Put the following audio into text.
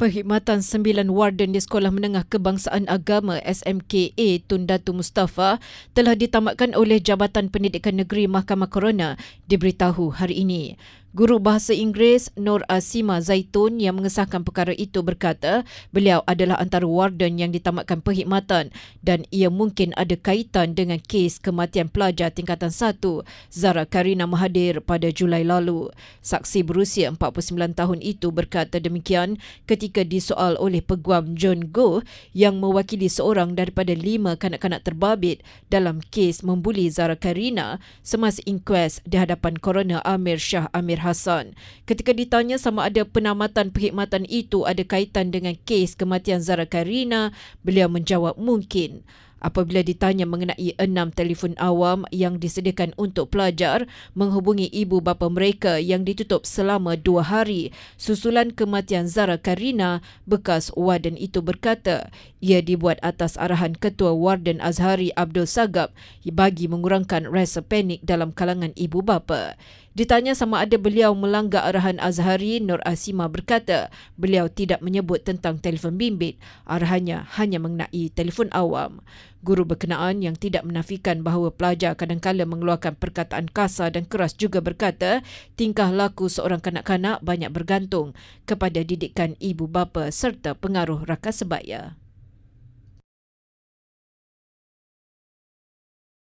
Perkhidmatan sembilan warden di Sekolah Menengah Kebangsaan Agama SMKA Tun Datu Mustafa telah ditamatkan oleh Jabatan Pendidikan Negeri Mahkamah Corona diberitahu hari ini. Guru Bahasa Inggeris Nur Asima Zaitun yang mengesahkan perkara itu berkata beliau adalah antara warden yang ditamatkan perkhidmatan dan ia mungkin ada kaitan dengan kes kematian pelajar tingkatan 1 Zara Karina Mahathir pada Julai lalu. Saksi berusia 49 tahun itu berkata demikian ketika disoal oleh peguam John Go yang mewakili seorang daripada lima kanak-kanak terbabit dalam kes membuli Zara Karina semasa inkuest di hadapan Coroner Amir Shah Amir Hassan. Ketika ditanya sama ada penamatan perkhidmatan itu ada kaitan dengan kes kematian Zara Karina, beliau menjawab mungkin. Apabila ditanya mengenai enam telefon awam yang disediakan untuk pelajar menghubungi ibu bapa mereka yang ditutup selama dua hari susulan kematian Zara Karina, bekas warden itu berkata ia dibuat atas arahan Ketua Warden Azhari Abdul Sagab bagi mengurangkan rasa panik dalam kalangan ibu bapa. Ditanya sama ada beliau melanggar arahan Azhari, Nur Asima berkata beliau tidak menyebut tentang telefon bimbit. Arahannya hanya mengenai telefon awam. Guru berkenaan yang tidak menafikan bahawa pelajar kadang-kadang mengeluarkan perkataan kasar dan keras juga berkata tingkah laku seorang kanak-kanak banyak bergantung kepada didikan ibu bapa serta pengaruh rakan sebaya.